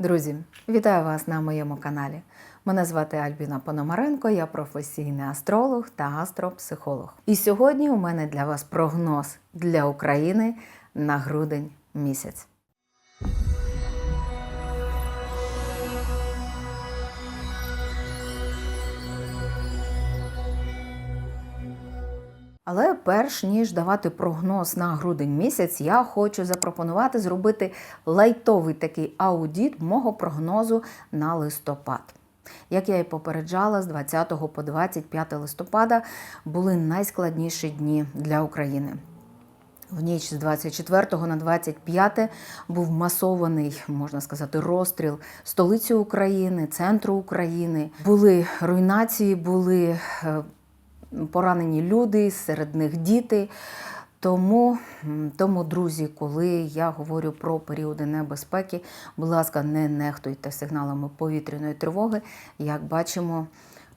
Друзі, вітаю вас на моєму каналі. Мене звати Альбіна Пономаренко, я професійний астролог та астропсихолог. І сьогодні у мене для вас прогноз для України на грудень місяць. Але перш ніж давати прогноз на грудень місяць, я хочу запропонувати зробити лайтовий такий аудіт мого прогнозу на листопад. Як я і попереджала, з 20 по 25 листопада були найскладніші дні для України. В ніч з 24 на 25 був масований, можна сказати, розстріл столиці України, центру України. Були руйнації, були е, поранені люди, серед них діти. Тому, тому, друзі, коли я говорю про періоди небезпеки, будь ласка, не нехтуйте сигналами повітряної тривоги. Як бачимо,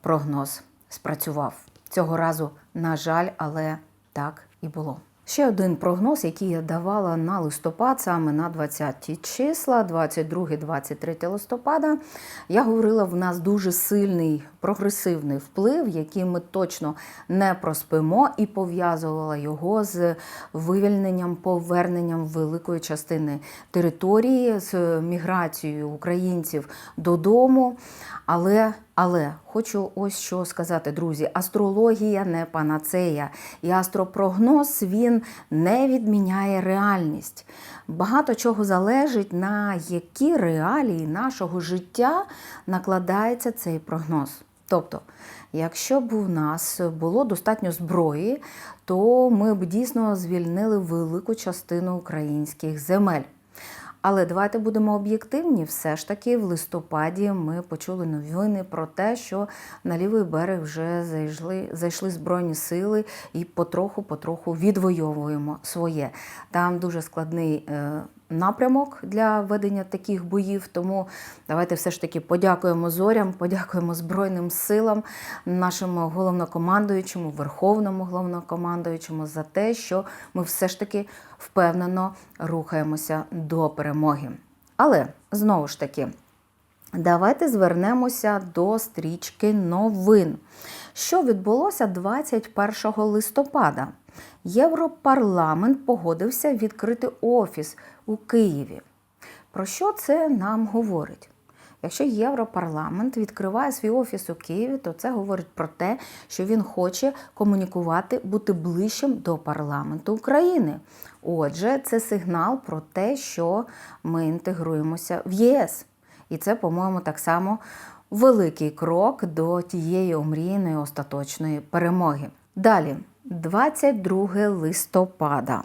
прогноз спрацював. Цього разу, на жаль, але так і було. Ще один прогноз, який я давала на листопад, саме на 20 числа, 22-23 листопада. Я говорила, в нас дуже сильний прогресивний вплив, який ми точно не проспимо, і пов'язувала його з вивільненням, поверненням великої частини території, з міграцією українців додому. Але але хочу ось що сказати, друзі: астрологія не панацея, і астропрогноз він не відміняє реальність. Багато чого залежить на які реалії нашого життя накладається цей прогноз. Тобто, якщо б у нас було достатньо зброї, то ми б дійсно звільнили велику частину українських земель. Але давайте будемо об'єктивні. Все ж таки, в листопаді ми почули новини про те, що на лівий берег вже зайшли, зайшли збройні сили і потроху-потроху відвоюємо своє. Там дуже складний. Напрямок для ведення таких боїв, тому давайте все ж таки подякуємо зорям, подякуємо Збройним силам, нашому головнокомандуючому, верховному головнокомандуючому за те, що ми все ж таки впевнено рухаємося до перемоги. Але знову ж таки, давайте звернемося до стрічки новин. Що відбулося 21 листопада? Європарламент погодився відкрити офіс у Києві. Про що це нам говорить? Якщо Європарламент відкриває свій офіс у Києві, то це говорить про те, що він хоче комунікувати, бути ближчим до парламенту України. Отже, це сигнал про те, що ми інтегруємося в ЄС. І це, по-моєму, так само великий крок до тієї омріяної остаточної перемоги. Далі, 22 листопада,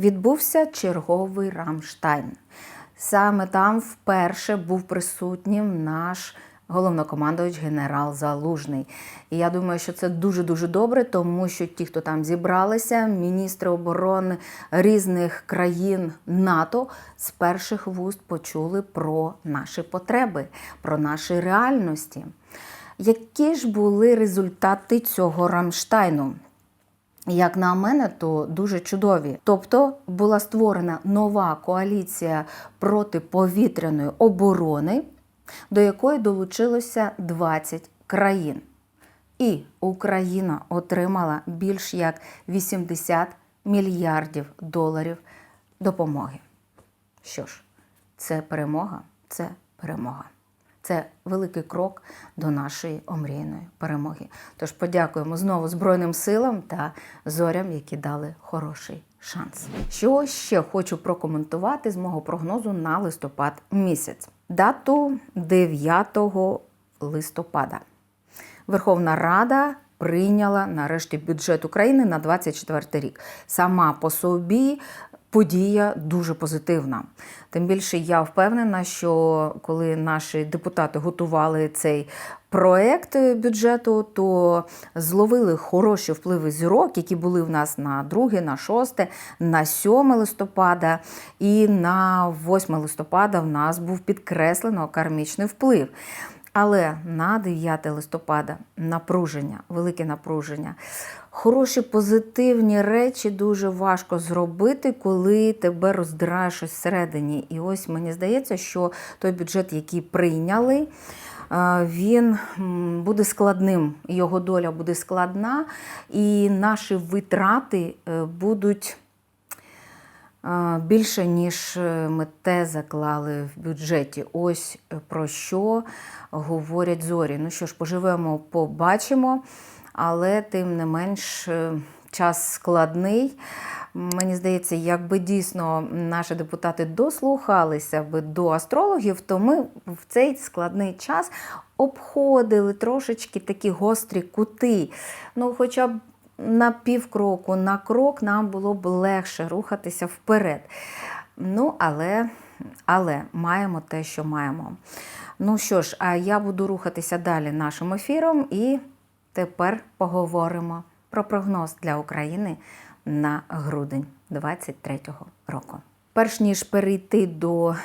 відбувся черговий Рамштайн. Саме там вперше був присутнім наш головнокомандувач генерал Залужний. І я думаю, що це дуже-дуже добре, тому що ті, хто там зібралися, міністри оборони різних країн НАТО з перших вуст почули про наші потреби, про наші реальності. Які ж були результати цього Рамштайну? Як на мене, то дуже чудові. Тобто була створена нова коаліція протиповітряної оборони, до якої долучилося 20 країн. І Україна отримала більш як 80 мільярдів доларів допомоги. Що ж, це перемога, це перемога. Це великий крок до нашої омрійної перемоги. Тож подякуємо знову Збройним силам та зорям, які дали хороший шанс. Що ще хочу прокоментувати з мого прогнозу на листопад місяць. Дату 9 листопада. Верховна Рада прийняла нарешті бюджет України на 24 рік. Сама по собі подія дуже позитивна. Тим більше я впевнена, що коли наші депутати готували цей проект бюджету, то зловили хороші впливи зірок, які були в нас на 2, на 6, на 7 листопада, і на 8 листопада в нас був підкреслено кармічний вплив. Але на 9 листопада напруження, велике напруження. Хороші позитивні речі дуже важко зробити, коли тебе роздирає щось всередині. І ось мені здається, що той бюджет, який прийняли, е, він буде складним, його доля буде складна, і наші витрати е, будуть більше, ніж е, ми те заклали в бюджеті. Ось е, про що говорять зорі. Ну що ж, поживемо, побачимо, але тим не менш е, час складний. Мені здається, якби дійсно наші депутати дослухалися би до астрологів, то ми в цей складний час обходили трошечки такі гострі кути. Ну, хоча б на півкроку, на крок нам було б легше рухатися вперед. Ну, але, але маємо те, що маємо. Ну що ж, а я буду рухатися далі нашим ефіром, і тепер поговоримо про прогноз для України на грудень 2023 року. Перш ніж перейти до е,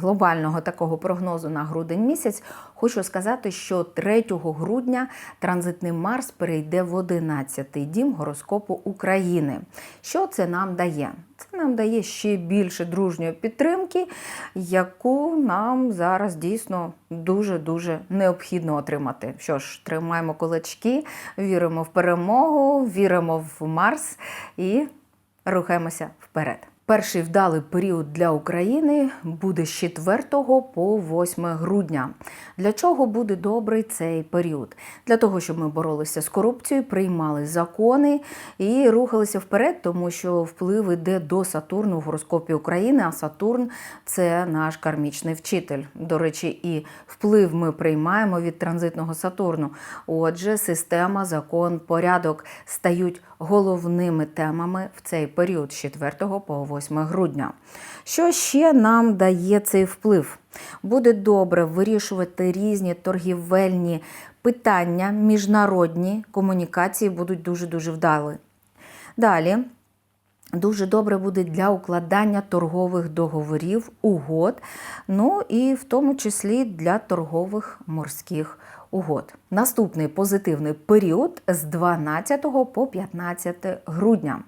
глобального такого прогнозу на грудень місяць, хочу сказати, що 3 грудня транзитний Марс перейде в 11-й дім гороскопу України. Що це нам дає? Це нам дає ще більше дружньої підтримки, яку нам зараз дійсно дуже-дуже необхідно отримати. Що ж, тримаємо кулачки, віримо в перемогу, віримо в Марс і рухаємося вперед. Перший вдалий період для України буде з 4 по 8 грудня. Для чого буде добрий цей період? Для того, щоб ми боролися з корупцією, приймали закони і рухалися вперед, тому що вплив іде до Сатурну в гороскопі України, а Сатурн це наш кармічний вчитель. До речі, і вплив ми приймаємо від транзитного Сатурну. Отже, система, закон, порядок стають головними темами в цей період з 4 по 8 грудня. Що ще нам дає цей вплив? Буде добре вирішувати різні торгівельні питання, міжнародні комунікації будуть дуже-дуже вдалі. Далі. Дуже добре буде для укладання торгових договорів, угод, ну і в тому числі для торгових морських угод. Наступний позитивний період з 12 по 15 грудня.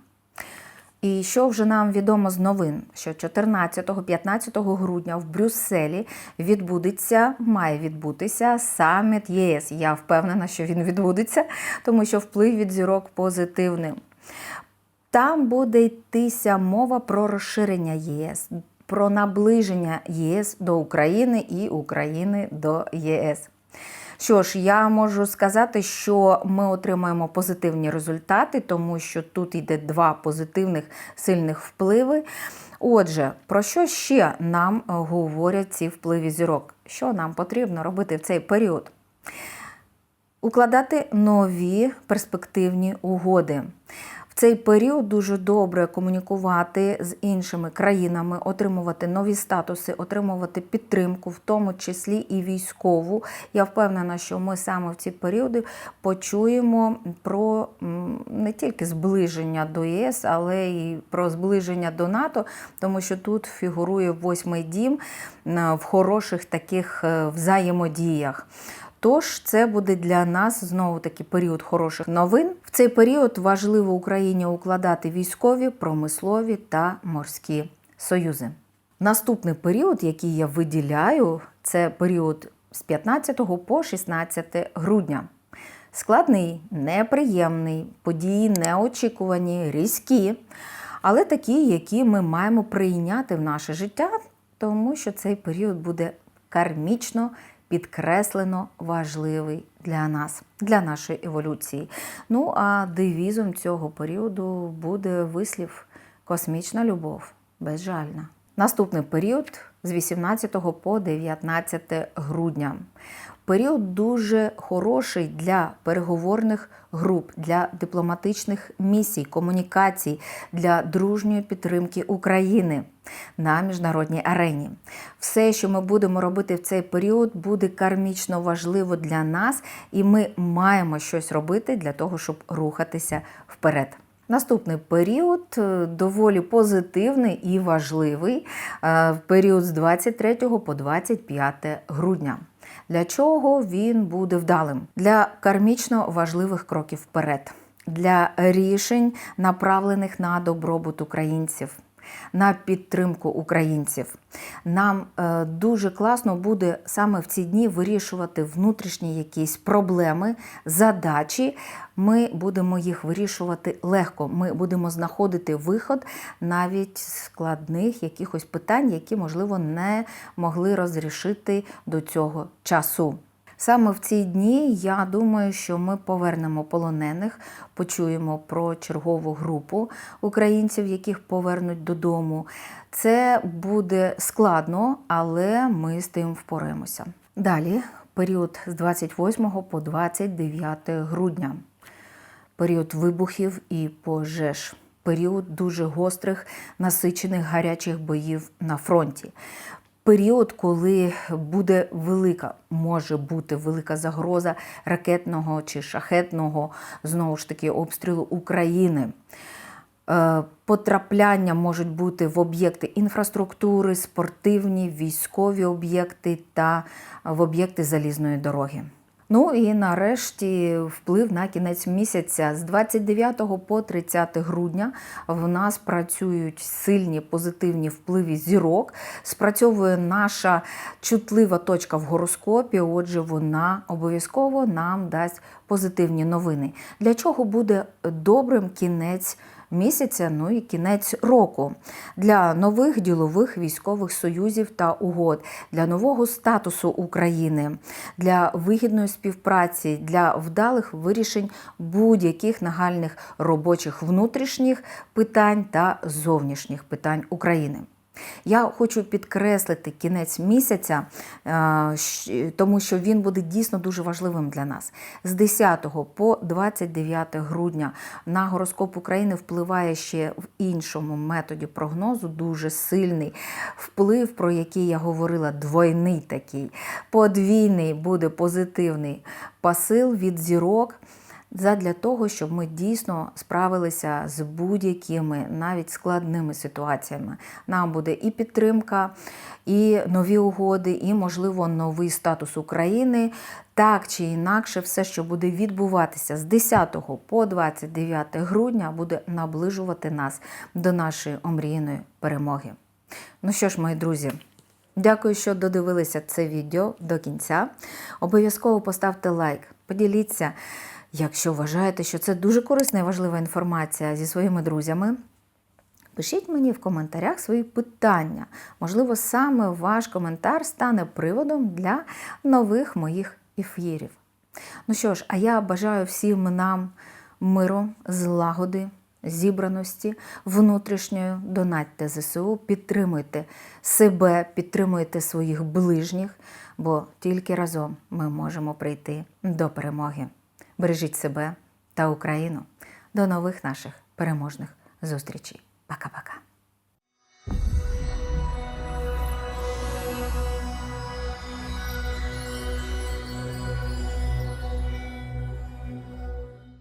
І що вже нам відомо з новин, що 14-15 грудня в Брюсселі відбудеться, має відбутися саміт ЄС. Я впевнена, що він відбудеться, тому що вплив від зірок позитивний. Там буде йтися мова про розширення ЄС, про наближення ЄС до України і України до ЄС. Що ж, я можу сказати, що ми отримаємо позитивні результати, тому що тут йде два позитивних сильних впливи. Отже, про що ще нам говорять ці впливи зірок? Що нам потрібно робити в цей період? Укладати нові перспективні угоди. Цей період дуже добре комунікувати з іншими країнами, отримувати нові статуси, отримувати підтримку, в тому числі і військову. Я впевнена, що ми саме в ці періоди почуємо про не тільки зближення до ЄС, але й про зближення до НАТО, тому що тут фігурує восьмий дім в хороших таких е, взаємодіях. Тож це буде для нас знову таки період хороших новин. В цей період важливо Україні укладати військові, промислові та морські союзи. Наступний період, який я виділяю, це період з 15 по 16 грудня. Складний, неприємний, події неочікувані, різкі, але такі, які ми маємо прийняти в наше життя, тому що цей період буде кармічно підкреслено важливий для нас, для нашої еволюції. Ну а девізом цього періоду буде вислів космічна любов, безжальна. Наступний період з 18 по 19 грудня. Період дуже хороший для переговорних груп, для дипломатичних місій, комунікацій, для дружньої підтримки України на міжнародній арені. Все, що ми будемо робити в цей період, буде кармічно важливо для нас, і ми маємо щось робити для того, щоб рухатися вперед. Наступний період е, доволі позитивний і важливий е, період з 23 по 25 грудня. Для чого він буде вдалим? Для кармічно важливих кроків вперед, для рішень, направлених на добробут українців. На підтримку українців. Нам е, дуже класно буде саме в ці дні вирішувати внутрішні якісь проблеми, задачі. Ми будемо їх вирішувати легко. Ми будемо знаходити виход навіть складних якихось питань, які, можливо, не могли розрішити до цього часу. Саме в ці дні я думаю, що ми повернемо полонених, почуємо про чергову групу українців, яких повернуть додому. Це буде складно, але ми з тим впораємося. Далі період з 28 по 29 грудня, період вибухів і пожеж. Період дуже гострих, насичених гарячих боїв на фронті період, коли буде велика, може бути велика загроза ракетного чи шахетного знову ж таки обстрілу України. Е, потрапляння можуть бути в об'єкти інфраструктури, спортивні, військові об'єкти та в об'єкти залізної дороги. Ну і нарешті вплив на кінець місяця з 29 по 30 грудня в нас працюють сильні позитивні впливи зірок. Спрацьовує наша чутлива точка в гороскопі. Отже, вона обов'язково нам дасть позитивні новини. Для чого буде добрим кінець? Місяця, ну і кінець року для нових ділових військових союзів та угод, для нового статусу України, для вигідної співпраці, для вдалих вирішень будь-яких нагальних робочих внутрішніх питань та зовнішніх питань України. Я хочу підкреслити кінець місяця, е, тому що він буде дійсно дуже важливим для нас. З 10 по 29 грудня на гороскоп України впливає ще в іншому методі прогнозу дуже сильний вплив, про який я говорила, двойний такий, подвійний буде позитивний посил від зірок задля того, щоб ми дійсно справилися з будь-якими навіть складними ситуаціями. Нам буде і підтримка, і нові угоди, і, можливо, новий статус України. Так чи інакше, все, що буде відбуватися з 10 по 29 грудня, буде наближувати нас до нашої омріяної перемоги. Ну що ж, мої друзі. Дякую, що додивилися це відео до кінця. Обов'язково поставте лайк, поділіться. Якщо вважаєте, що це дуже корисна і важлива інформація зі своїми друзями, пишіть мені в коментарях свої питання. Можливо, саме ваш коментар стане приводом для нових моїх ефірів. Ну що ж, а я бажаю всім нам миру, злагоди, зібраності, внутрішньої, донатьте ЗСУ, підтримуйте себе, підтримуйте своїх ближніх, бо тільки разом ми можемо прийти до перемоги. Бережіть себе та Україну. До нових наших переможних зустрічей. Пока-пока.